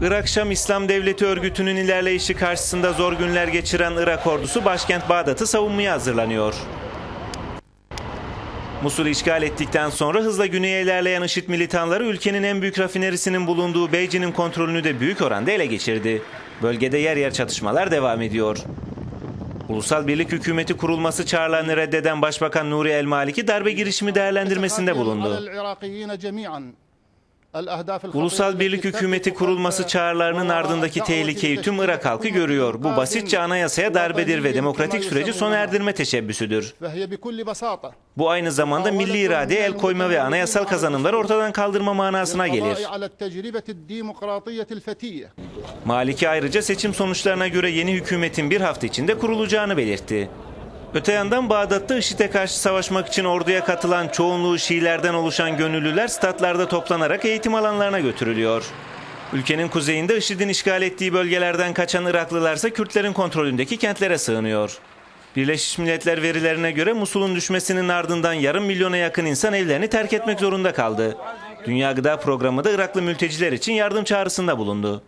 Irak Şam İslam Devleti örgütünün ilerleyişi karşısında zor günler geçiren Irak ordusu başkent Bağdat'ı savunmaya hazırlanıyor. Musul'u işgal ettikten sonra hızla güneye ilerleyen IŞİD militanları ülkenin en büyük rafinerisinin bulunduğu Beyci'nin kontrolünü de büyük oranda ele geçirdi. Bölgede yer yer çatışmalar devam ediyor. Ulusal Birlik Hükümeti kurulması çağrılarını reddeden Başbakan Nuri El Maliki darbe girişimi değerlendirmesinde bulundu. Ulusal Birlik Hükümeti kurulması çağrılarının ardındaki tehlikeyi tüm Irak halkı görüyor. Bu basitçe anayasaya darbedir ve demokratik süreci sona erdirme teşebbüsüdür. Bu aynı zamanda milli iradeye el koyma ve anayasal kazanımları ortadan kaldırma manasına gelir. Maliki ayrıca seçim sonuçlarına göre yeni hükümetin bir hafta içinde kurulacağını belirtti. Öte yandan Bağdat'ta IŞİD'e karşı savaşmak için orduya katılan çoğunluğu Şiilerden oluşan gönüllüler statlarda toplanarak eğitim alanlarına götürülüyor. Ülkenin kuzeyinde IŞİD'in işgal ettiği bölgelerden kaçan Iraklılarsa Kürtlerin kontrolündeki kentlere sığınıyor. Birleşmiş Milletler verilerine göre Musul'un düşmesinin ardından yarım milyona yakın insan evlerini terk etmek zorunda kaldı. Dünya Gıda Programı da Iraklı mülteciler için yardım çağrısında bulundu.